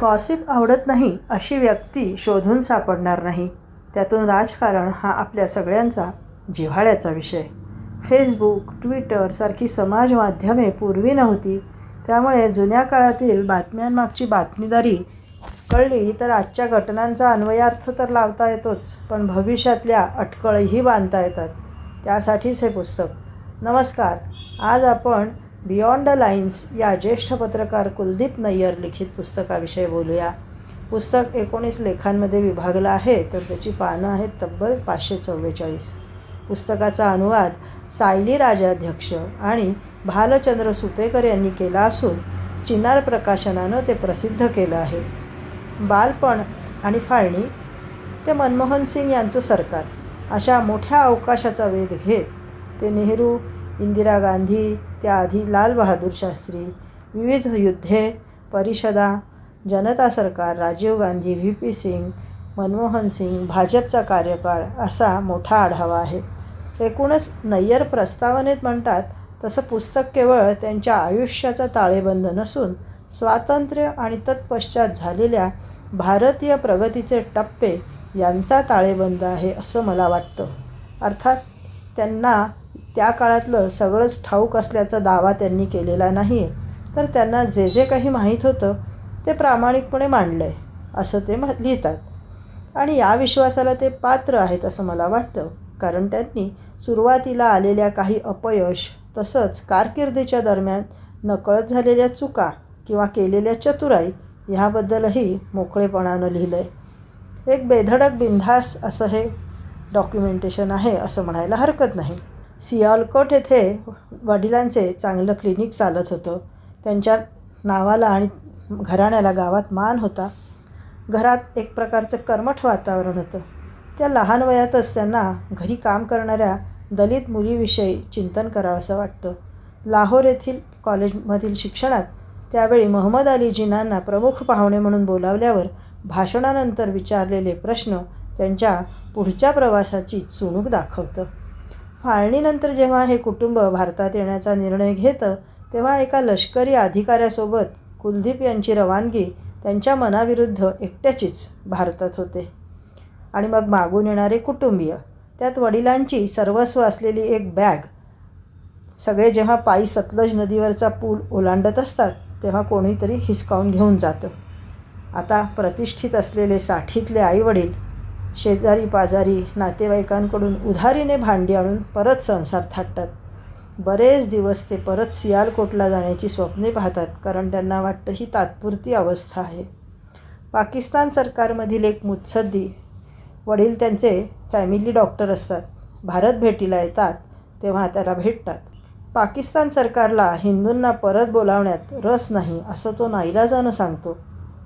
Gossip आवडत नाही अशी व्यक्ती शोधून सापडणार नाही. त्यातून राजकारण हा आपल्या सगळ्यांचा जिव्हाळ्याचा विषय. फेसबुक ट्विटरसारखी समाज माध्यमे पूर्वी नव्हती. त्यामुळे जुन्या काळातील बातम्यांमागची बातमीदारी कळली तर आजच्या घटनांचा अन्वयार्थ तर लावता येतोच पण भविष्यातल्या अटकळही बांधता येतात. त्यासाठीच हे पुस्तक. नमस्कार. आज आपण बियॉन्ड द लाईन्स या ज्येष्ठ पत्रकार कुलदीप नय्यर लिखित पुस्तकाविषयी बोलूया. पुस्तक एकोणीस लेखांमध्ये विभागलं आहे तर त्याची पानं आहेत तब्बल पाचशे चव्वेचाळीस. पुस्तकाचा अनुवाद सायली राजाध्यक्ष आणि भालचंद्र सुपेकर यांनी केला असून चिनार प्रकाशनानं ते प्रसिद्ध केलं आहे. बालपण आणि फाळणी ते मनमोहन सिंग यांचं सरकार अशा मोठ्या अवकाशाचा वेध घेत ते नेहरू इंदिरा गांधी त्याआधी लालबहादूर शास्त्री विविध युद्धे परिषदा जनता सरकार राजीव गांधी व्ही पी सिंग मनमोहन सिंग भाजपचा कार्यकाळ असा मोठा आढावा आहे. एकूणच नय्यर प्रस्तावनेत म्हणतात तसं पुस्तक केवळ त्यांच्या आयुष्याचा ताळेबंद नसून स्वातंत्र्य आणि तत्पश्चात झालेल्या भारतीय प्रगतीचे टप्पे यांचा ताळेबंद आहे असं मला वाटतं. अर्थात त्यांना त्या काळातलं सगळंच ठाऊक असल्याचा दावा त्यांनी केलेला नाही. आहे तर त्यांना जे जे काही माहीत होतं ते प्रामाणिकपणे मांडलं आहे असं ते म लिहितात. आणि या विश्वासाला ते पात्र आहेत असं मला वाटतं. कारण त्यांनी सुरुवातीला आलेल्या काही अपयश तसंच कारकिर्दीच्या दरम्यान नकळत झालेल्या चुका किंवा केलेल्या चतुराई ह्याबद्दलही मोकळेपणानं लिहिलं आहे एक बेधडक बिनधास असं हे डॉक्युमेंटेशन आहे असं म्हणायला हरकत नाही. सियालकोट येथे वडिलांचे चांगलं क्लिनिक चालत होतं. त्यांच्या नावाला आणि घराण्याला गावात मान होता. घरात एक प्रकारचं कर्मठ वातावरण होतं. त्या लहान वयातच त्यांना घरी काम करणाऱ्या दलित मुलीविषयी चिंतन करावंसं वाटतं. लाहोर येथील कॉलेजमधील शिक्षणात त्यावेळी महम्मद अली जिनांना प्रमुख पाहुणे म्हणून बोलावल्यावर भाषणानंतर विचारलेले प्रश्न त्यांच्या पुढच्या प्रवासाची चुणूक दाखवतं. फाळणीनंतर जेव्हा हे कुटुंब भारतात येण्याचा निर्णय घेतं तेव्हा एका लष्करी अधिकाऱ्यासोबत कुलदीप यांची रवानगी त्यांच्या मनाविरुद्ध एकट्याचीच भारतात होते. आणि मग मागून येणारे कुटुंबीय त्यात वडिलांची सर्वस्व असलेली एक बॅग. सगळे जेव्हा पायी सतलज नदीवरचा पूल ओलांडत असतात तेव्हा कोणीतरी हिसकावून घेऊन जातं. आता प्रतिष्ठित असलेले साठीतले आईवडील शेजारी पाजारी नातेवाईकांकडून उधारीने भांडी आणून परत संसार थाटतात. बरेच दिवस ते परत सियालकोटला जाण्याची स्वप्ने पाहतात कारण त्यांना वाटतं ही तात्पुरती अवस्था आहे. पाकिस्तान सरकारमधील एक मुत्सद्दी वडील त्यांचे फॅमिली डॉक्टर असतात. भारत भेटीला येतात तेव्हा त्याला भेटतात. पाकिस्तान सरकारला हिंदूंना परत बोलावण्यात रस नाही असं तो नाईलाजानं सांगतो.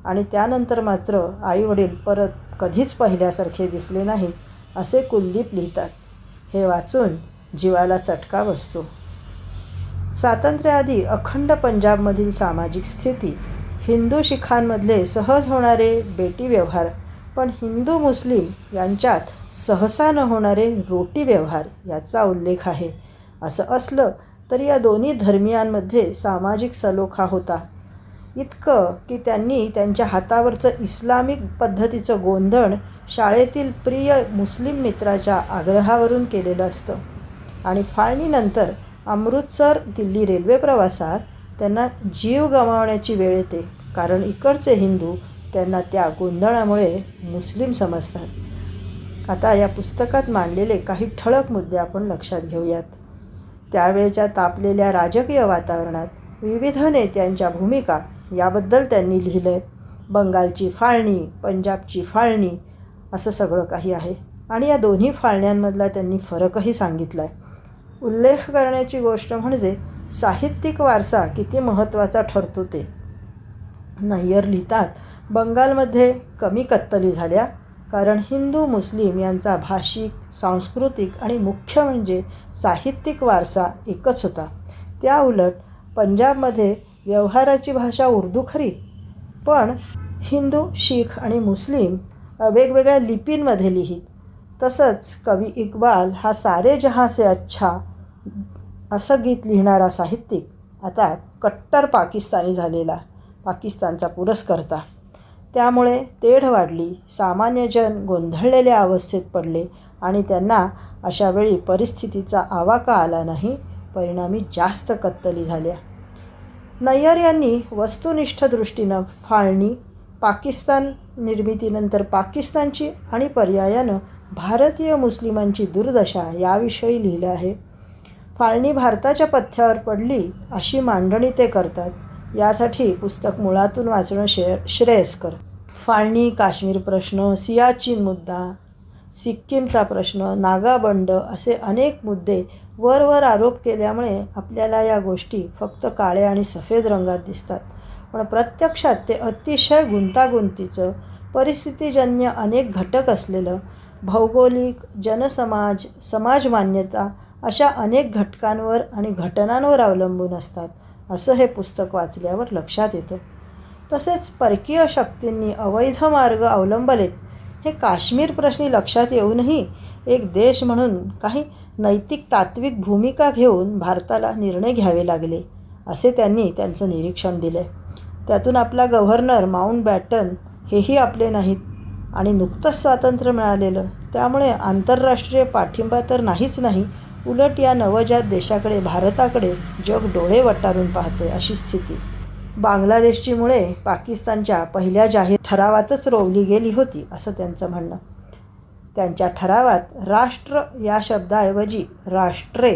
आणि त्यानंतर मात्र आईवडील परत कधीच पहिल्यासारखे दिसले नाही असे कुलदीप लिहितात. हे वाचून जीवाला चटका बसतो. स्वातंत्र्याआधी अखंड पंजाबमधील सामाजिक स्थिती हिंदू शिखांमधले सहज होणारे बेटी व्यवहार पण हिंदू मुस्लिम यांच्यात सहसा न होणारे रोटी व्यवहार याचा उल्लेख आहे. असं असलं तरी या दोन्ही धर्मियांमध्ये सामाजिक सलोखा होता. इतकं की त्यांनी त्यांच्या हातावरचं इस्लामिक पद्धतीचं गोंधण शाळेतील प्रिय मुस्लिम मित्राच्या आग्रहावरून केलेलं असतं. आणि फाळणीनंतर अमृतसर दिल्ली रेल्वे प्रवासात त्यांना जीव गमावण्याची वेळ येते कारण इकडचे हिंदू त्यांना त्या गोंधळामुळे मुस्लिम समजतात. आता या पुस्तकात मांडलेले काही ठळक मुद्दे आपण लक्षात घेऊयात. त्यावेळेच्या तापलेल्या राजकीय वातावरणात विविध नेत्यांच्या भूमिका याबद्दल त्यांनी लिहिलं आहे बंगालची फाळणी पंजाबची फाळणी असं सगळं काही आहे. आणि या दोन्ही फाळण्यांमधला त्यांनी फरकही सांगितला आहे उल्लेख करण्याची गोष्ट म्हणजे साहित्यिक वारसा किती महत्त्वाचा ठरतो ते. नय्यर लिहितात बंगालमध्ये कमी कत्तली झाल्या कारण हिंदू मुस्लिम यांचा भाषिक सांस्कृतिक आणि मुख्य म्हणजे साहित्यिक वारसा एकच होता. त्या उलट पंजाबमध्ये व्यवहाराची भाषा उर्दू खरी पण हिंदू शीख आणि मुस्लिम वेगवेगळ्या लिपींमध्ये लिहित. तसंच कवी इक्बाल हा सारे जहासे अच्छा असं गीत लिहिणारा साहित्यिक आता कट्टर पाकिस्तानी झालेला पाकिस्तानचा पुरस्कर्ता. त्यामुळे तेढ वाढली सामान्य जन गोंधळलेल्या अवस्थेत पडले आणि त्यांना अशावेळी परिस्थितीचा आवाका आला नाही परिणामी जास्त कत्तली झाल्या. नय्यर यांनी वस्तुनिष्ठ दृष्टीनं फाळणी पाकिस्तान निर्मितीनंतर पाकिस्तानची आणि पर्यायानं भारतीय मुस्लिमांची दुर्दशा याविषयी लिहिलं आहे. फाळणी भारताच्या पथ्यावर पडली अशी मांडणी ते करतात. यासाठी पुस्तक मुळातून वाचणं शे श्रेयस्कर. फाळणी काश्मीर प्रश्न सियाचीन मुद्दा सिक्कीमचा प्रश्न नागाबंड असे अनेक मुद्दे वरवर आरोप केल्यामुळे आपल्याला या गोष्टी फक्त काळ्या आणि सफेद रंगात दिसतात. पण प्रत्यक्षात ते अतिशय गुंतागुंतीचं परिस्थितीजन्य अनेक घटक असलेलं भौगोलिक जनसमाज समाज मान्यता अशा अनेक घटकांवर आणि घटनांवर अवलंबून असतात असं हे पुस्तक वाचल्यावर लक्षात येतं. तसेच परकीय शक्तींनी अवैध मार्ग अवलंबलेत हे काश्मीर प्रश्नी लक्षात येऊनही एक देश म्हणून काही नैतिक तात्विक भूमिका घेऊन भारताला निर्णय घ्यावे लागले असे त्यांनी त्यांचं निरीक्षण दिले त्यातून आपला गव्हर्नर माउंट बॅटन हेही आपले नाहीत आणि नुकतंच स्वातंत्र्य मिळालेलं. त्यामुळे आंतरराष्ट्रीय पाठिंबा तर नाहीच नाही उलट या नवजात देशाकडे भारताकडे जग डोळे वटारून पाहतोय अशी स्थिती. बांगलादेशची मुळे पाकिस्तानच्या पहिल्या जाहीर ठरावातच रोवली गेली होती असं त्यांचं म्हणणं. त्यांच्या ठरावात राष्ट्र या शब्दाऐवजी राष्ट्रे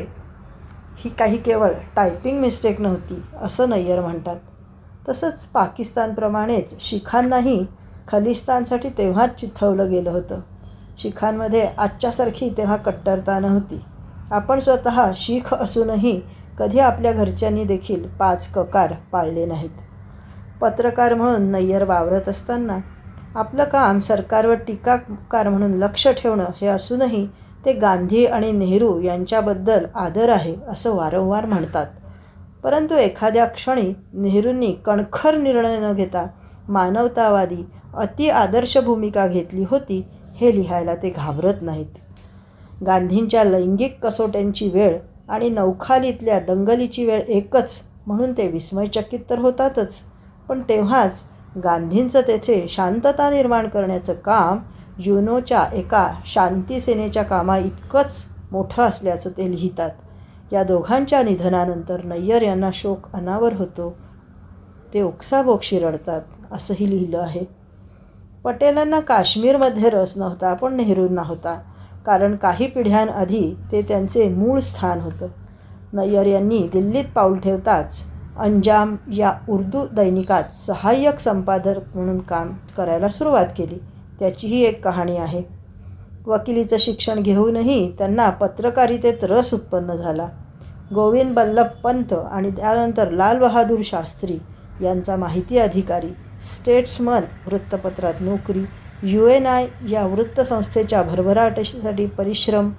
ही काही केवळ टायपिंग मिस्टेक नव्हती असं नय्यर म्हणतात. तसंच पाकिस्तानप्रमाणेच शिखांनाही खलिस्तानसाठी तेव्हाच चिथवलं गेलं होतं. शिखांमध्ये आजच्यासारखी तेव्हा कट्टरता नव्हती. आपण स्वतः शीख असूनही कधी आपल्या घरच्यांनी देखील पाच ककार पाळले नाहीत. पत्रकार म्हणून नय्यर वावरत असताना आपलं काम सरकारवर टीकाकार म्हणून लक्ष ठेवणं हे असूनही ते गांधी आणि नेहरू यांच्याबद्दल आदर आहे असं वारंवार म्हणतात. परंतु एखाद्या क्षणी नेहरूंनी कणखर निर्णय न घेता मानवतावादी अति आदर्श भूमिका घेतली होती हे लिहायला ते घाबरत नाहीत. गांधींच्या लैंगिक कसोट्यांची वेळ आणि नौखालीतल्या दंगलीची वेळ एकच म्हणून ते विस्मयचकित तर होतातच. पण तेव्हाच गांधींचं तेथे शांतता निर्माण करण्याचं काम युनोच्या एका शांतीसेनेच्या कामा इतकंच मोठं असल्याचं ते लिहितात. या दोघांच्या निधनानंतर नय्यर यांना शोक अनावर होतो. ते ओक्साबोक्षी रडतात असंही लिहिलं आहे. पटेलांना काश्मीरमध्ये रस नव्हता पण नेहरूंना होता. कारण काही पिढ्यांआधी ते त्यांचे मूळ स्थान होतं. नय्यर यांनी दिल्लीत पाऊल ठेवताच अंजाम या उर्दू दैनिकात सहाय्यक संपादक म्हणून काम करायला सुरुवात केली. त्याचीही एक कहाणी आहे. वकिलीचं शिक्षण घेऊनही त्यांना पत्रकारितेत रस उत्पन्न झाला. गोविंद बल्लभ पंत आणि त्यानंतर लालबहादूर शास्त्री यांचा माहिती अधिकारी स्टेट्समन वृत्तपत्रात नोकरी यू एन आय या वृत्तसंस्थेच्या भरभराटीसाठी परिश्रम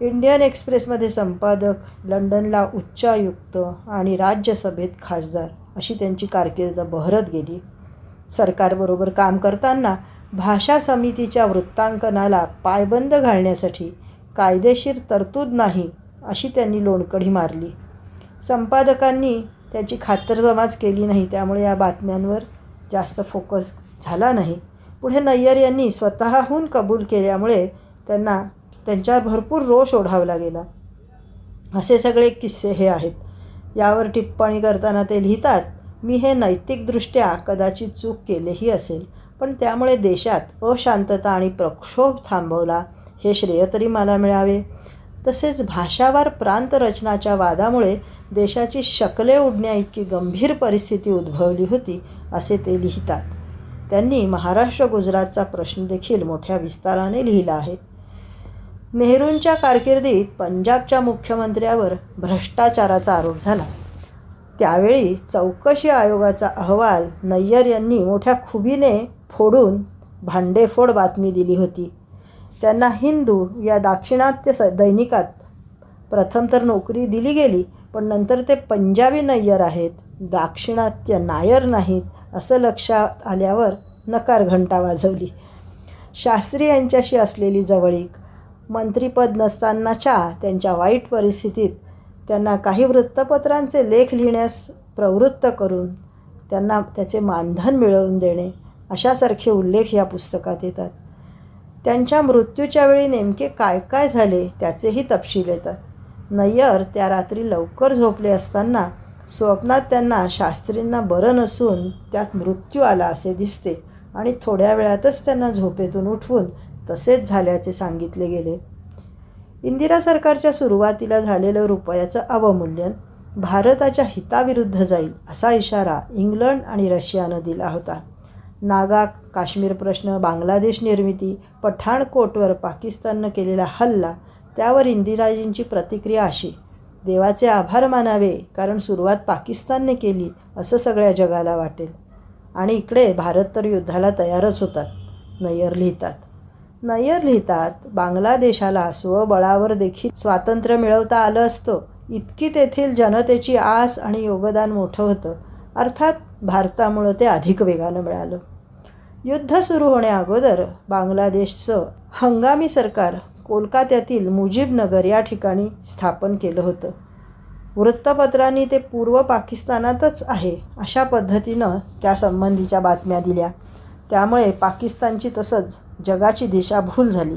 इंडियन एक्सप्रेसमध्ये संपादक लंडनला उच्चायुक्त आणि राज्यसभेत खासदार अशी त्यांची कारकीर्द बहरत गेली. सरकारबरोबर काम करताना भाषा समितीच्या वृत्तांकनाला पायबंद घालण्यासाठी कायदेशीर तरतूद नाही अशी त्यांनी लोणकढी मारली. संपादकांनी त्याची खातरजमाच केली नाही त्यामुळे या बातम्यांवर जास्त फोकस झाला नाही. पुढे नय्यर यांनी स्वतःहून कबूल केल्यामुळे त्यांना त्यांच्यावर भरपूर रोष ओढावला गेला असे सगळे किस्से हे आहेत. यावर टिप्पणी करताना ते लिहितात मी हे नैतिकदृष्ट्या कदाचित चूक केलेही असेल पण त्यामुळे देशात अशांतता आणि प्रक्षोभ थांबवला. हे श्रेय तरी मला मिळावे. तसेच भाषावार प्रांतरचनाच्या वादामुळे देशाची शकले उडण्याइतकी गंभीर परिस्थिती उद्भवली होती असे ते लिहितात. त्यांनी महाराष्ट्र गुजरातचा प्रश्न देखील मोठ्या विस्ताराने लिहिला आहे. नेहरूंच्या कारकिर्दीत पंजाबच्या मुख्यमंत्र्यावर भ्रष्टाचाराचा आरोप झाला. त्यावेळी चौकशी आयोगाचा अहवाल नय्यर यांनी मोठ्या खुबीने फोडून भांडेफोड बातमी दिली होती. त्यांना हिंदू या दाक्षिणात्य स दैनिकात प्रथम तर नोकरी दिली गेली पण नंतर ते पंजाबी नय्यर आहेत. दाक्षिणात्य नायर नाहीत. असं लक्षात आल्यावर नकार घंटा वाजवली. शास्त्री यांच्याशी असलेली जवळीक मंत्रीपद नसतानाच्या त्यांच्या वाईट परिस्थितीत त्यांना काही वृत्तपत्रांचे लेख लिहिण्यास प्रवृत्त करून त्यांना त्याचे मानधन मिळवून देणे अशासारखे उल्लेख या पुस्तकात येतात. त्यांच्या मृत्यूच्या वेळी नेमके काय काय झाले त्याचेही तपशील येतात. नय्यर त्या रात्री लवकर झोपले असताना स्वप्नात त्यांना शास्त्रींना बरं नसून त्यात मृत्यू आला असे दिसते आणि थोड्या वेळातच त्यांना झोपेतून उठवून तसेच झाल्याचे सांगितले गेले. इंदिरा सरकारच्या सुरुवातीला झालेलं रुपयाचं अवमूल्यन भारताच्या हिताविरुद्ध जाईल असा इशारा इंग्लंड आणि रशियानं दिला होता. नागा काश्मीर प्रश्न बांगलादेश निर्मिती पठाणकोटवर पाकिस्ताननं केलेला हल्ला त्यावर इंदिराजींची प्रतिक्रिया अशी. देवाचे आभार मानावे कारण सुरुवात पाकिस्तानने केली असं सगळ्या जगाला वाटेल. आणि इकडे भारत तर युद्धाला तयारच होतात. नय्यर लिहितात. नय्यर लिहितात बांगलादेशाला स्वबळावर देखील स्वातंत्र्य मिळवता आलं असतं. इतकी तेथील जनतेची आस आणि योगदान मोठं होतं. अर्थात भारतामुळं ते अधिक वेगानं मिळालं. युद्ध सुरू होण्याअगोदर बांगलादेशचं हंगामी सरकार कोलकात्यातील मुजीबनगर या ठिकाणी स्थापन केलं होतं. वृत्तपत्रांनी ते पूर्व पाकिस्तानातच आहे अशा पद्धतीनं त्यासंबंधीच्या बातम्या दिल्या. त्यामुळे पाकिस्तानची तसंच जगाची दिशाभूल झाली.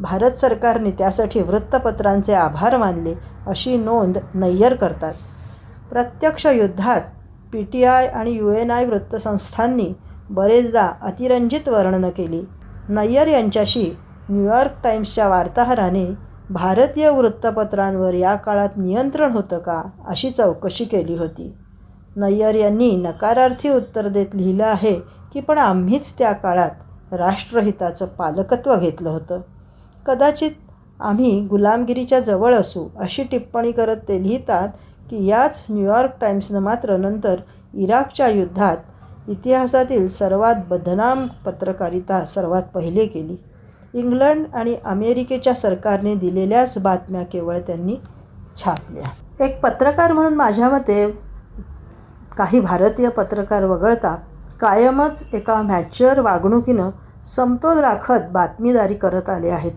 भारत सरकारने त्यासाठी वृत्तपत्रांचे आभार मानले अशी नोंद नय्यर करतात. प्रत्यक्ष युद्धात पी टी आय आणि यू एन आय वृत्तसंस्थांनी बरेचदा अतिरंजित वर्णनं केली. नय्यर यांच्याशी न्यूयॉर्क टाईम्सच्या वार्ताहराने भारतीय वृत्तपत्रांवर या काळात नियंत्रण होतं का अशी चौकशी केली होती. नय्यर यांनी नकारार्थी उत्तर देत लिहिलं आहे की पण आम्हीच त्या काळात राष्ट्रहिताचं पालकत्व घेतलं होतं. कदाचित आम्ही गुलामगिरीच्या जवळ असू अशी टिप्पणी करत ते लिहितात की याच न्यूयॉर्क टाईम्सनं मात्र नंतर इराकच्या युद्धात इतिहासातील सर्वात बदनाम पत्रकारिता सर्वात पहिले केली. इंग्लंड आणि अमेरिकेच्या सरकारने दिलेल्याच बातम्या केवळ त्यांनी छापल्या. एक पत्रकार म्हणून माझ्या मते काही भारतीय पत्रकार वगळता कायमच एका मॅच्युअर वागणुकीनं समतोल राखत बातमीदारी करत आले आहेत.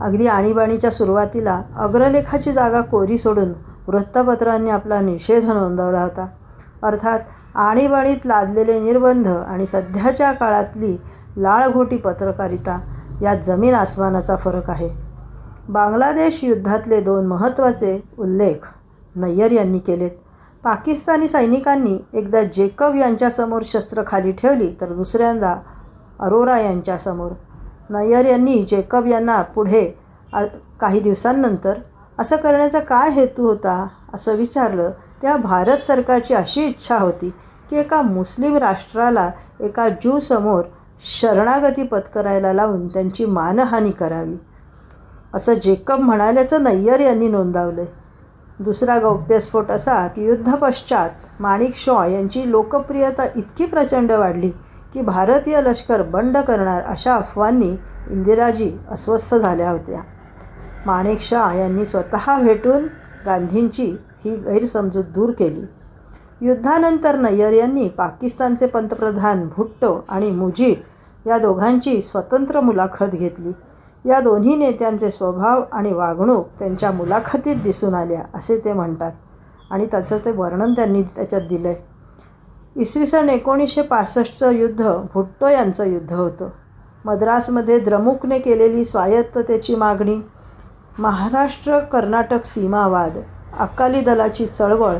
अगदी आणीबाणीच्या सुरुवातीला अग्रलेखाची जागा कोरी सोडून वृत्तपत्रांनी आपला निषेध नोंदवला होता. अर्थात आणीबाणीत लादलेले निर्बंध आणि सध्याच्या काळातली लाळघोटी पत्रकारिता यात जमीन आसमानाचा फरक आहे. बांगलादेश युद्धातले दोन महत्त्वाचे उल्लेख नय्यर यांनी केलेत. पाकिस्तानी सैनिकांनी एकदा जेकब यांच्यासमोर शस्त्र खाली ठेवली तर दुसऱ्यांदा अरोरा यांच्यासमोर नय्यर यांनी जेकब यांना पुढे काही दिवसांनंतर असं करण्याचा काय हेतू होता असं विचारलं. तेव्हा भारत सरकारची अशी इच्छा होती की एका मुस्लिम राष्ट्राला एका ज्यूसमोर शरणागती पत्करायला लावून त्यांची मानहानी करावी. असं जेकब म्हणाल्याचं नय्यर यांनी नोंदवलं दुसरा गौप्यस्फोट असा की युद्धपश्चात माणिक शॉ यांची लोकप्रियता इतकी प्रचंड वाढली की भारतीय लष्कर बंड करणार अशा अफवांनी इंदिराजी अस्वस्थ झाल्या होत्या. माणिक शहा यांनी स्वतः भेटून गांधींची ही गैरसमजूत दूर केली. युद्धानंतर नय्यर यांनी पाकिस्तानचे पंतप्रधान भुट्टो आणि मुजीब या दोघांची स्वतंत्र मुलाखत घेतली. या दोन्ही नेत्यांचे स्वभाव आणि वागणूक त्यांच्या मुलाखतीत दिसून आल्या असे ते म्हणतात आणि त्याचं ते वर्णन त्यांनी त्याच्यात दिलं आहे इसवी सन एकोणीसशे पासष्टचं युद्ध भुट्टो यांचं युद्ध होतं. मद्रासमध्ये द्रमुकने केलेली स्वायत्ततेची मागणी महाराष्ट्र कर्नाटक सीमावाद अकाली दलाची चळवळ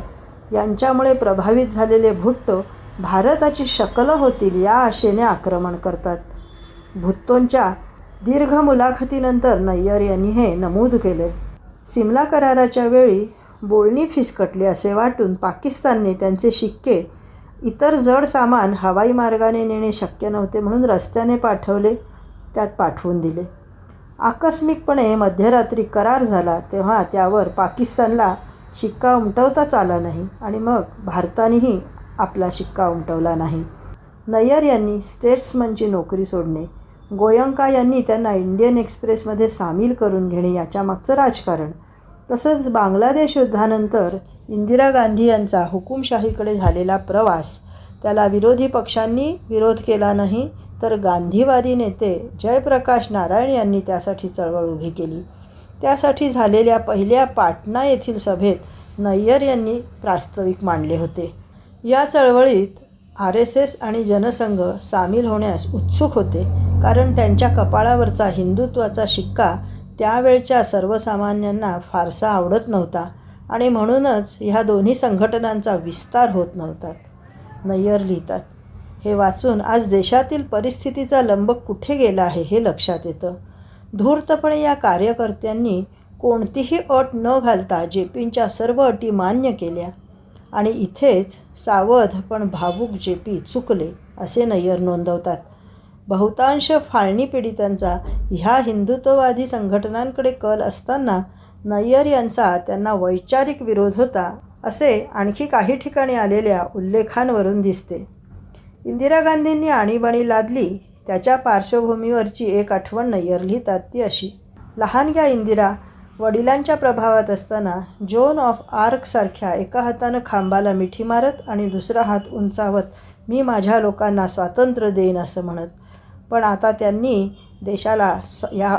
यांच्यामुळे प्रभावित झालेले भुट्टो भारताची शकलं होतील या आशेने आक्रमण करतात. भुत्तोंच्या दीर्घ मुलाखतीनंतर नय्यर यांनी हे नमूद केले. सिमला कराराच्या वेळी बोलणी फिसकटली असे वाटून पाकिस्तानने त्यांचे शिक्के इतर जड सामान हवाई मार्गाने नेणे शक्य नव्हते म्हणून रस्त्याने पाठवले त्यात पाठवून दिले. आकस्मिकपणे मध्यरात्री करार झाला तेव्हा त्यावर पाकिस्तानला शिक्का उमटवताच आला नाही आणि मग भारतानेही आपला शिक्का उमटवला नाही. नय्यर यांनी स्टेट्समनची नोकरी सोडणे गोयंका यांनी त्यांना इंडियन एक्सप्रेसमध्ये सामील करून घेणे याच्यामागचं राजकारण तसंच बांगलादेश युद्धानंतर इंदिरा गांधी यांचा हुकुमशाहीकडे झालेला प्रवास त्याला विरोधी पक्षांनी विरोध केला नाही तर गांधीवादी नेते जयप्रकाश नारायण यांनी त्यासाठी चळवळ उभी केली. त्यासाठी झालेल्या पहिल्या पाटणा येथील सभेत नय्यर यांनी प्रास्ताविक मांडले होते. या चळवळीत आर एस एस आणि जनसंघ सामील होण्यास उत्सुक होते कारण त्यांच्या कपाळावरचा हिंदुत्वाचा शिक्का त्यावेळच्या सर्वसामान्यांना फारसा आवडत नव्हता आणि म्हणूनच ह्या दोन्ही संघटनांचा विस्तार होत नव्हता. नय्यर लिहितात हे वाचून आज देशातील परिस्थितीचा लंब कुठे गेला आहे हे लक्षात येतं. धूर्तपणे या कार्यकर्त्यांनी कोणतीही अट न घालता जेपींच्या सर्व अटी मान्य केल्या. आणि इथेच सावध पण भावूक जे पी चुकले असे नय्यर नोंदवतात. बहुतांश फाळणी पीडितांचा ह्या हिंदुत्ववादी संघटनांकडे कल असताना नय्यर यांचा त्यांना वैचारिक विरोध होता असे आणखी काही ठिकाणी आलेल्या उल्लेखांवरून दिसते. इंदिरा गांधींनी आणीबाणी लादली त्याच्या पार्श्वभूमीवरची एक आठवण नय्यर लिहितात ती अशी लहानग्या इंदिरा वडिलांच्या प्रभावात असताना जोन ऑफ आर्कसारख्या एका हातानं खांबाला मिठी मारत आणि दुसरा हात उंचावत मी माझ्या लोकांना स्वातंत्र्य देईन असं म्हणत. पण आता त्यांनी देशाला स या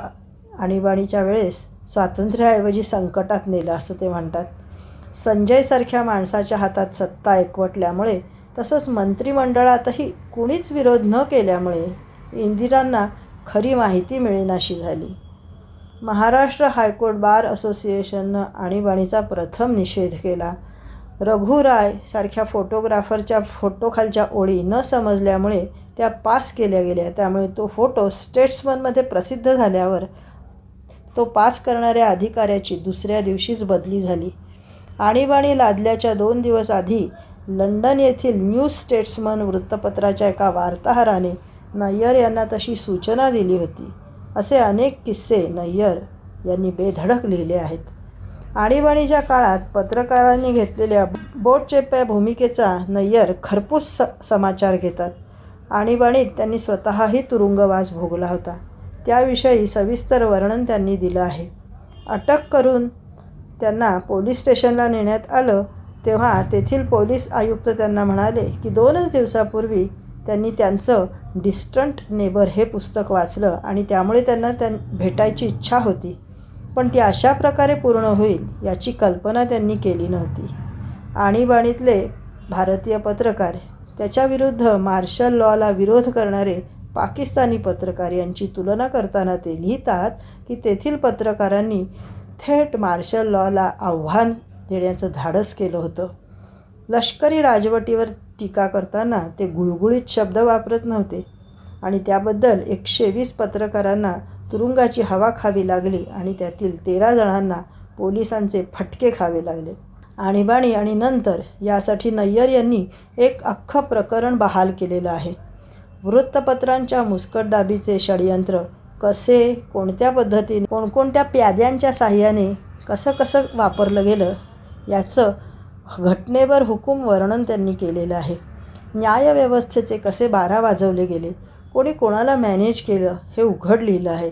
आणीबाणीच्या वेळेस स्वातंत्र्याऐवजी संकटात नेलं असं ते म्हणतात. संजयसारख्या माणसाच्या हातात सत्ता एकवटल्यामुळे तसंच मंत्रिमंडळातही कुणीच विरोध न केल्यामुळे इंदिरांना खरी माहिती मिळेनाशी झाली. महाराष्ट्र हायकोर्ट बार असोसिएशननं आणीबाणीचा प्रथम निषेध केला. रघुराय सारख्या फोटोग्राफरच्या फोटोखालच्या ओळी न समजल्यामुळे त्या पास केल्या गेल्या. त्यामुळे तो फोटो स्टेट्समनमध्ये प्रसिद्ध झाल्यावर तो पास करणाऱ्या अधिकाऱ्याची दुसऱ्या दिवशीच बदली झाली. आणीबाणी लादल्याच्या दोन दिवस आधी लंडन येथील न्यू स्टेट्समन वृत्तपत्राच्या एका वार्ताहराने नय्यर यांना तशी सूचना दिली होती. असे अनेक किस्से नय्यर यांनी बेधडक लिहिले आहेत. आणीबाणीच्या काळात पत्रकारांनी घेतलेल्या बोटचेप्या भूमिकेचा नय्यर खरपूस स समाचार घेतात. आणीबाणीत त्यांनी स्वतःही तुरुंगवास भोगला होता. त्याविषयी सविस्तर वर्णन त्यांनी दिलं आहे. अटक करून त्यांना पोलीस स्टेशनला नेण्यात आलं तेव्हा तेथील पोलीस आयुक्त त्यांना म्हणाले की दोनच दिवसापूर्वी त्यांनी त्यांचं डिस्टंट नेबर हे पुस्तक वाचलं आणि त्यामुळे त्यांना त्यां भेटायची इच्छा होती. पण ती अशा प्रकारे पूर्ण होईल याची कल्पना त्यांनी केली नव्हती. आणीबाणीतले भारतीय पत्रकार त्याच्याविरुद्ध मार्शल लॉला विरोध करणारे पाकिस्तानी पत्रकार यांची तुलना करताना ते लिहितात की तेथील पत्रकारांनी थेट मार्शल लॉला आव्हान देण्याचं धाडस केलं होतं. लष्करी राजवटीवर टीका करताना ते गुळगुळीत शब्द वापरत नव्हते. आणि त्याबद्दल एकशे वीस पत्रकारांना तुरुंगाची हवा खावी लागली आणि त्यातील तेरा जणांना पोलिसांचे फटके खावे लागले. आणीबाणी आणि नंतर यासाठी नय्यर यांनी एक अख्खं प्रकरण बहाल केलेलं आहे. वृत्तपत्रांच्या मुस्कटदाबीचे षडयंत्र कसे कोणत्या पद्धतीने कोणकोणत्या प्याद्यांच्या साह्याने कसं कसं वापरलं गेलं याचं घटनेवर हुकूम वर्णन त्यांनी केलेलं आहे. न्यायव्यवस्थेचे कसे बारा वाजवले गेले? कोणी कोणाला मॅनेज केलं? हे उघड लिहिलं आहे.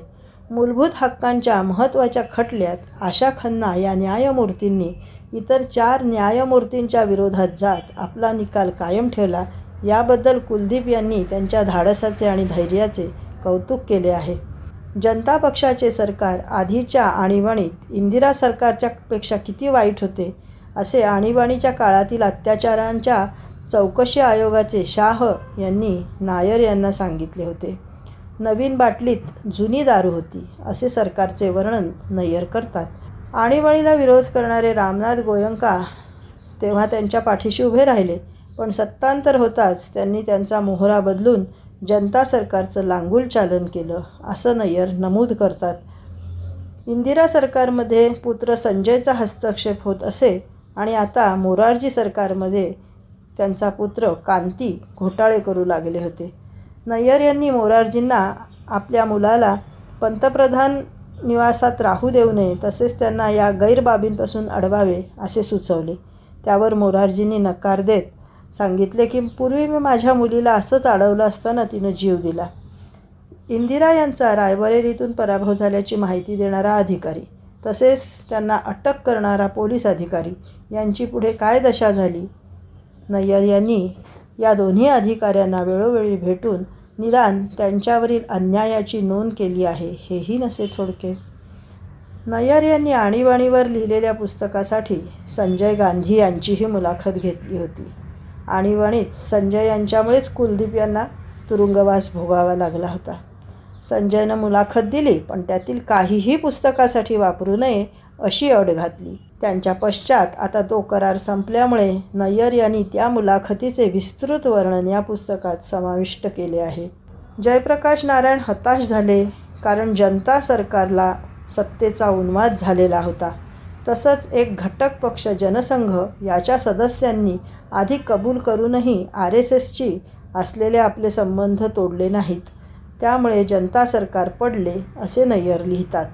मूलभूत हक्कांच्या महत्त्वाच्या खटल्यात आशा खन्ना या न्यायमूर्तींनी इतर चार न्यायमूर्तींच्या विरोधात जात आपला निकाल कायम ठेवला याबद्दल कुलदीप यांनी त्यांच्या धाडसाचे आणि धैर्याचे कौतुक केले आहे. जनता पक्षाचे सरकार आधीच्या आणीवणीत इंदिरा सरकारच्या पेक्षा किती वाईट होते? असे आणीबाणीच्या काळातील अत्याचारांच्या चौकशी आयोगाचे शाह यांनी नायर यांना सांगितले होते. नवीन बाटलीत जुनी दारू होती असे सरकारचे वर्णन नय्यर करतात. आणीबाणीला विरोध करणारे रामनाथ गोयंका तेव्हा त्यांच्या पाठीशी उभे राहिले पण सत्तांतर होताच त्यांनी त्यांचा मोहरा बदलून जनता सरकारचं लांगूल चालन केलं असं नय्यर नमूद करतात. इंदिरा सरकारमध्ये पुत्र संजयचा हस्तक्षेप होत असे आणि आता मोरारजी सरकारमध्ये त्यांचा पुत्र कांती घोटाळे करू लागले होते. नय्यर यांनी मोरारजींना आपल्या मुलाला पंतप्रधान निवासात राहू देऊ नये तसेच त्यांना या गैरबाबींपासून अडवावे असे सुचवले. त्यावर मोरारजींनी नकार देत सांगितले की पूर्वी मी माझ्या मुलीला असंच अडवलं असताना तिनं जीव दिला. इंदिरा यांचा रायबरेलीतून पराभव झाल्याची माहिती देणारा अधिकारी तसेच त्यांना अटक करणारा पोलीस अधिकारी यांची पुढे काय दशा झाली? नय्यर यांनी या दोन्ही अधिकाऱ्यांना वेळोवेळी भेटून निदान त्यांच्यावरील अन्यायाची नोंद केली आहे हेही नसे थोडके. नय्यर यांनी आणीबाणीवर लिहिलेल्या पुस्तकासाठी संजय गांधी यांचीही मुलाखत घेतली होती. आणीबाणीत संजय यांच्यामुळेच कुलदीप यांना तुरुंगवास भोगावा लागला होता. संजयनं मुलाखत दिली पण त्यातील काहीही पुस्तकासाठी वापरू नये अशी अट घातली. त्यांच्या पश्चात आता तो करार संपल्यामुळे नय्यर यांनी त्या मुलाखतीचे विस्तृत वर्णन या पुस्तकात समाविष्ट केले आहे. जयप्रकाश नारायण हताश झाले कारण जनता सरकारला सत्तेचा उन्माद झालेला होता. तसंच एक घटक पक्ष जनसंघ याच्या सदस्यांनी आधी कबूल करूनही आर एस एसची असलेले आपले संबंध तोडले नाहीत. त्यामुळे जनता सरकार पडले असे नय्यर लिहितात.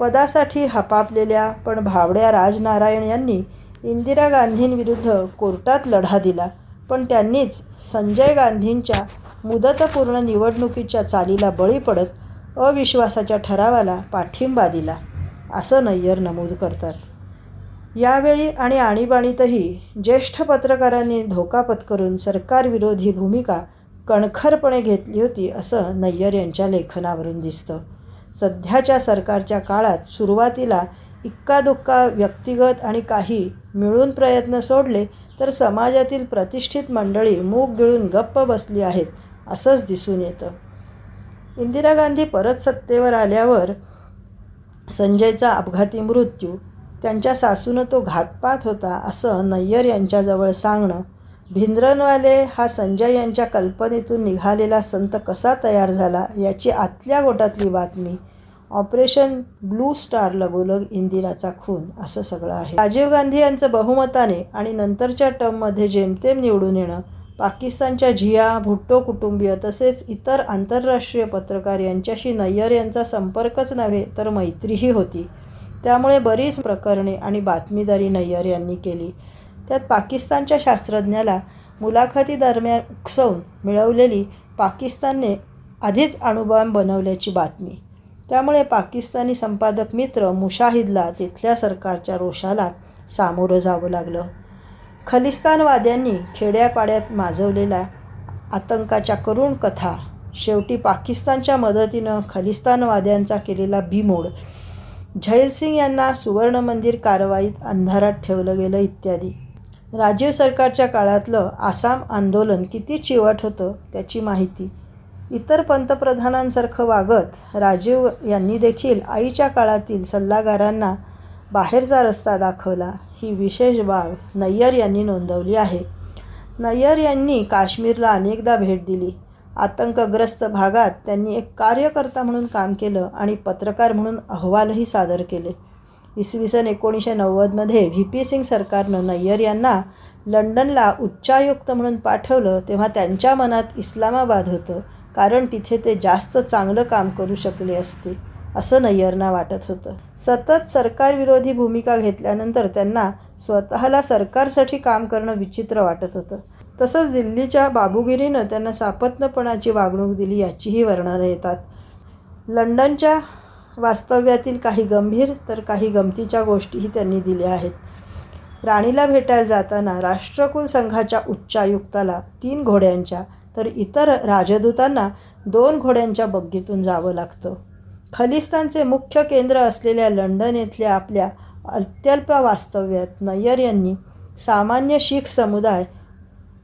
पदासाठी हपापलेल्या पण भावड्या राजनारायण यांनी इंदिरा गांधींविरुद्ध कोर्टात लढा दिला. पण त्यांनीच संजय गांधींच्या मुदतपूर्ण निवडणुकीच्या चालीला बळी पडत अविश्वासाच्या ठरावाला पाठिंबा दिला असं नय्यर नमूद करतात. यावेळी आणि आणीबाणीतही ज्येष्ठ पत्रकारांनी धोका पत्करून सरकारविरोधी भूमिका कणखरपणे घेतली होती असं नय्यर यांच्या लेखनावरून दिसतं. सध्याच्या सरकारच्या काळात सुरुवातीला इक्कादुक्का व्यक्तिगत आणि काही मिळून प्रयत्न सोडले तर समाजातील प्रतिष्ठित मंडळी मूग गिळून गप्प बसली आहेत असंच दिसून येतं. इंदिरा गांधी परत सत्तेवर आल्यावर संजयचा अपघाती मृत्यू त्यांच्या सासूनं तो घातपात होता असं नय्यर यांच्याजवळ सांगणं भिंद्रनवाले हा संजय यांच्या कल्पनेतून निघालेला संत कसा तयार झाला याची आतल्या गोटातली बातमी. ऑपरेशन ब्लू स्टार लगोलग इंदिराचा खून असं सगळं आहे. राजीव गांधी यांचं बहुमताने आणि नंतरच्या टर्ममध्ये जेमतेम निवडून येणं पाकिस्तानच्या झिया भुट्टो कुटुंबीय तसेच इतर आंतरराष्ट्रीय पत्रकार यांच्याशी नय्यर यांचा संपर्कच नव्हे तर मैत्रीही होती. त्यामुळे बरीच प्रकरणे आणि बातमीदारी नय्यर यांनी केली. त्यात पाकिस्तानच्या शास्त्रज्ञाला मुलाखतीदरम्यान उकसवून मिळवलेली पाकिस्तानने आधीच अणुबॉम्ब बनवल्याची बातमी. त्यामुळे पाकिस्तानी संपादक मित्र मुशाहिदला तिथल्या सरकारच्या रोषाला सामोरं जावं लागलं. खलिस्तानवाद्यांनी खेड्यापाड्यात माजवलेल्या आतंकाच्या करुण कथा शेवटी पाकिस्तानच्या मदतीनं खलिस्तानवाद्यांचा केलेला बिमोड झैलसिंग यांना सुवर्ण मंदिर कारवाईत अंधारात ठेवलं गेलं इत्यादी. राजीव सरकारच्या काळातलं आसाम आंदोलन किती चिवट होतं त्याची माहिती. इतर पंतप्रधानांसारखं वागत राजीव यांनी देखील आईच्या काळातील सल्लागारांना बाहेरचा रस्ता दाखवला ही विशेष बाब नय्यर यांनी नोंदवली आहे. नय्यर यांनी काश्मीरला अनेकदा भेट दिली. आतंकग्रस्त भागात त्यांनी एक कार्यकर्ता म्हणून काम केलं आणि पत्रकार म्हणून अहवालही सादर केले. इसवी सन एकोणीसशे नव्वदमध्ये व्ही पी सिंग सरकारनं नय्यर यांना लंडनला उच्चायुक्त म्हणून पाठवलं तेव्हा त्यांच्या मनात इस्लामाबाद होतं कारण तिथे ते जास्त चांगलं काम करू शकले असते असं नय्यरना वाटत होतं. सतत सरकारविरोधी भूमिका घेतल्यानंतर त्यांना स्वतःला सरकारसाठी काम करणं विचित्र वाटत होतं. तसंच दिल्लीच्या बाबूगिरीनं त्यांना सापत्नपणाची वागणूक दिली याचीही वर्णनं येतात. लंडनच्या वास्तव्यातील काही गंभीर तर काही गमतीच्या गोष्टीही त्यांनी दिल्या आहेत. राणीला भेटायला जाताना राष्ट्रकुल संघाच्या उच्चायुक्ताला तीन घोड्यांच्या तर इतर राजदूतांना दोन घोड्यांच्या बग्गीतून जावं लागतं. खलिस्तानचे मुख्य केंद्र असलेल्या लंडन येथल्या आपल्या अत्यल्प वास्तव्यात नय्यर यांनी सामान्य शीख समुदाय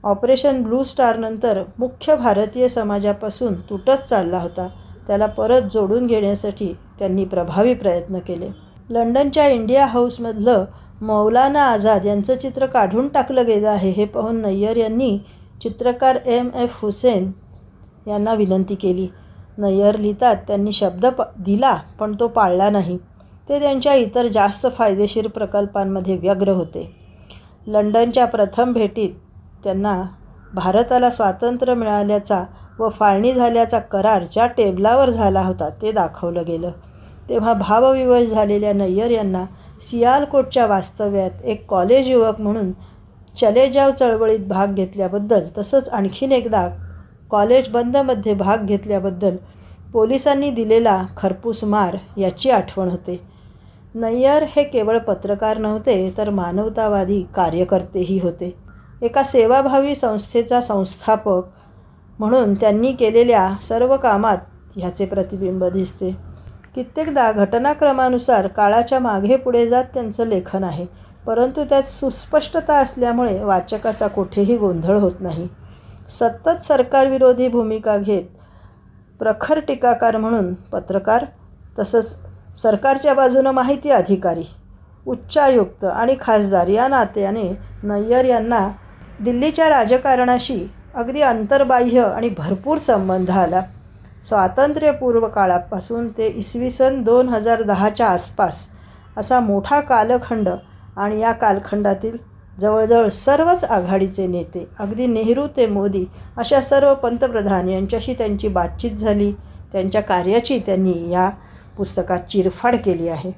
ऑपरेशन ब्लू स्टारनंतर मुख्य भारतीय समाजापासून तुटत चालला होता. त्याला परत जोडून घेण्यासाठी त्यांनी प्रभावी प्रयत्न केले. लंडनच्या इंडिया हाऊसमधलं मौलाना आझाद यांचं चित्र काढून टाकलं गेलं आहे हे पाहून नय्यर यांनी चित्रकार एम एफ हुसेन यांना विनंती केली. नय्यर लिहितात त्यांनी शब्द प दिला पण तो पाळला नाही. ते त्यांच्या इतर जास्त फायदेशीर प्रकल्पांमध्ये व्यग्र होते. लंडनच्या प्रथम भेटीत त्यांना भारताला स्वातंत्र्य मिळाल्याचा व फाळणी झाल्याचा करार ज्या टेबलावर झाला होता ते दाखवलं गेलं. तेव्हा भावविवश झालेल्या नय्यर यांना सियालकोटच्या वास्तव्यात एक कॉलेज युवक म्हणून चले जाव चळवळीत भाग घेतल्याबद्दल तसंच आणखीन एकदा कॉलेज बंदमध्ये भाग घेतल्याबद्दल पोलिसांनी दिलेला खरपूस मार याची आठवण होते. नय्यर हे केवळ पत्रकार नव्हते तर मानवतावादी कार्यकर्तेही होते. एका सेवाभावी संस्थेचा संस्थापक म्हणून त्यांनी केलेल्या सर्व कामात ह्याचे प्रतिबिंब दिसते. कित्येकदा घटनाक्रमानुसार काळाच्या मागे पुढे जात त्यांचं लेखन आहे परंतु त्यात सुस्पष्टता असल्यामुळे वाचकाचा कुठेही गोंधळ होत नाही. सतत सरकारविरोधी भूमिका घेत प्रखर टीकाकार म्हणून पत्रकार तसंच सरकारच्या बाजूनं माहिती अधिकारी उच्चायुक्त आणि खासदार या नात्याने नय्यर यांना दिल्लीच्या राजकारणाशी अगदी अंतर्बाह्य आणि भरपूर संबंध आला. स्वातंत्र्यपूर्व काळापासून ते इसवी सन दोन हजार दहाच्या आसपास असा मोठा कालखंड आणि या कालखंडातील जवळजवळ सर्वच आघाडीचे नेते अगदी नेहरू ते मोदी अशा सर्व पंतप्रधान यांच्याशी त्यांची बातचीत झाली. त्यांच्या कार्याची त्यांनी या पुस्तकात चिरफाड केली आहे.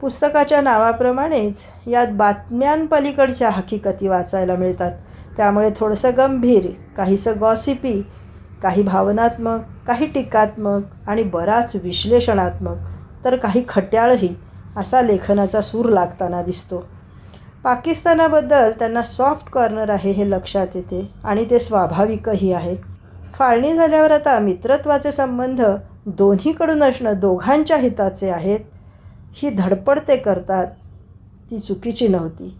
पुस्तकाच्या नावाप्रमाणेच यात बातम्यांपलीकडच्या हकीकती वाचायला मिळतात. त्यामुळे थोडंसं गंभीर काहीसं गॉसिपी काही भावनात्मक काही टीकात्मक आणि बराच विश्लेषणात्मक तर काही खट्याळही असा लेखनाचा सूर लागताना दिसतो. पाकिस्तानाबद्दल त्यांना सॉफ्ट कॉर्नर आहे हे लक्षात येते आणि ते स्वाभाविकही आहे. फाळणी झाल्यावर आता मित्रत्वाचे संबंध दोन्हीकडून असणं दोघांच्या हिताचे आहेत ही धडपड ते करतात ती चुकीची नव्हती.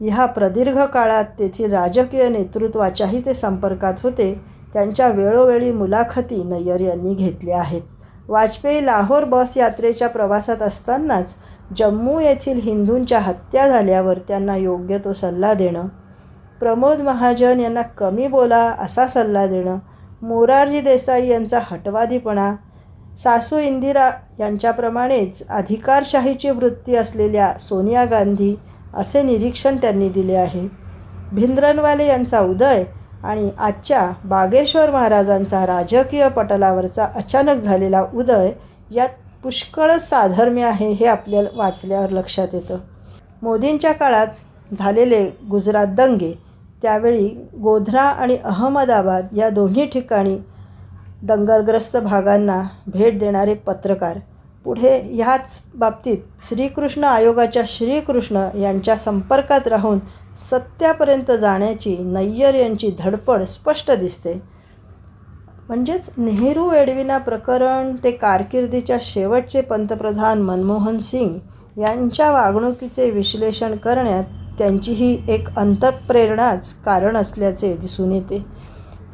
ह्या प्रदीर्घ काळात तेथील राजकीय नेतृत्वाच्याही ते संपर्कात होते त्यांच्या वेळोवेळी मुलाखती नय्यर यांनी घेतल्या आहेत. वाजपेयी लाहोर बस यात्रेच्या प्रवासात असतानाच जम्मू येथील हिंदूंच्या हत्या झाल्यावर त्यांना योग्य तो सल्ला देणं प्रमोद महाजन यांना कमी बोला असा सल्ला देणं मोरारजी देसाई यांचा हटवादीपणा सासू इंदिरा यांच्याप्रमाणेच अधिकारशाहीची वृत्ती असलेल्या सोनिया गांधी असे निरीक्षण त्यांनी दिले आहे. भिंद्रनवाले यांचा उदय आणि आजच्या बागेश्वर महाराजांचा राजकीय पटलावरचा अचानक झालेला उदय यात पुष्कळच साधर्म्य आहे हे आपल्याला वाचल्यावर लक्षात येतं. मोदींच्या काळात झालेले गुजरात दंगे त्यावेळी गोध्रा आणि अहमदाबाद या दोन्ही ठिकाणी दंगलग्रस्त भागांना भेट देणारे पत्रकार पुढे ह्याच बाबतीत श्रीकृष्ण आयोगाच्या श्रीकृष्ण यांच्या संपर्कात राहून सत्यापर्यंत जाण्याची नय्यर यांची धडपड स्पष्ट दिसते. म्हणजेच नेहरू वेडविना प्रकरण ते कारकिर्दीच्या शेवटचे पंतप्रधान मनमोहन सिंग यांच्या वागणुकीचे विश्लेषण करण्यात त्यांची ही एक अंतप्रेरणाच कारण असल्याचे दिसून येते.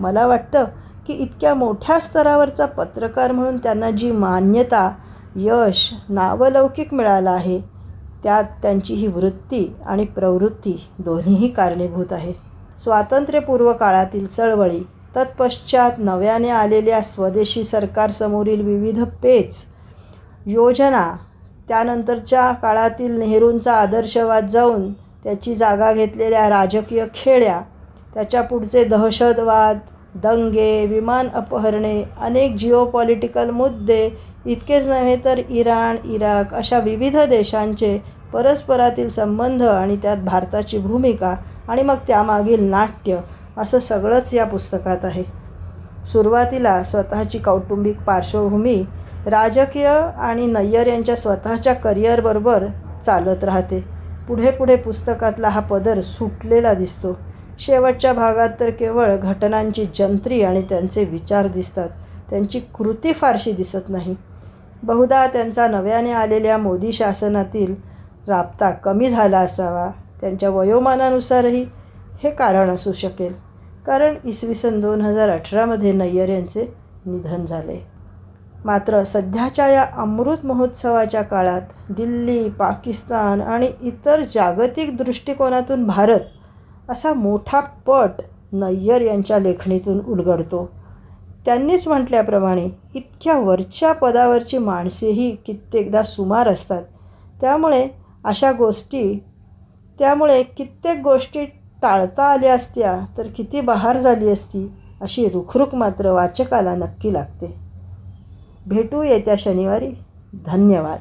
मला वाटतं की इतक्या मोठ्या स्तरावरचा पत्रकार म्हणून त्यांना जी मान्यता यश नावलौकिक मिळालं आहे. त्यात त्यांची ही वृत्ती आणि प्रवृत्ती दोन्हीही कारणीभूत आहे. स्वातंत्र्यपूर्व काळातील चळवळी तत्पश्चात नव्याने आलेल्या स्वदेशी सरकारसमोरील विविध पेच योजना त्यानंतरच्या काळातील नेहरूंचा आदर्शवाद जाऊन त्याची जागा घेतलेल्या राजकीय खेड्या त्याच्या पुढचे दहशतवाद दंगे विमान अपहरणे अनेक जिओपॉलिटिकल मुद्दे इतकेच नव्हे तर इराण इराक अशा विविध देशांचे परस्परातील संबंध आणि त्यात भारताची भूमिका आणि मग त्यामागील नाट्य असं सगळंच या पुस्तकात आहे. सुरुवातीला स्वतःची कौटुंबिक पार्श्वभूमी राजकीय आणि नय्यर यांच्या स्वतःच्या करिअरबरोबर चालत राहते. पुढे पुढे पुस्तकातला हा पदर सुटलेला दिसतो. शेवटच्या भागात तर केवळ घटनांची जंत्री आणि त्यांचे विचार दिसतात. त्यांची कृती फारशी दिसत नाही. बहुधा त्यांचा नव्याने आलेल्या मोदी शासनातील राबता कमी झाला असावा त्यांच्या वयोमानानुसारही हे कारण असू शकेल. कारण इसवी सन दोन हजार अठरामध्ये नय्यर यांचे निधन झाले. मात्र सध्याच्या या अमृत महोत्सवाच्या काळात दिल्ली पाकिस्तान आणि इतर जागतिक दृष्टिकोनातून भारत असा मोठा पट नय्यर यांच्या लेखणीतून उलगडतो. त्यांनीच म्हटल्याप्रमाणे इतक्या वरच्या पदावरची माणसेही कित्येकदा सुमार असतात. त्यामुळे अशा गोष्टी त्यामुळे कित्येक गोष्टी टाळता आल्या असत्या तर किती बहार झाली असती अशी रुखरुख मात्र वाचकाला नक्की लागते. भेटू येत्या शनिवारी. धन्यवाद.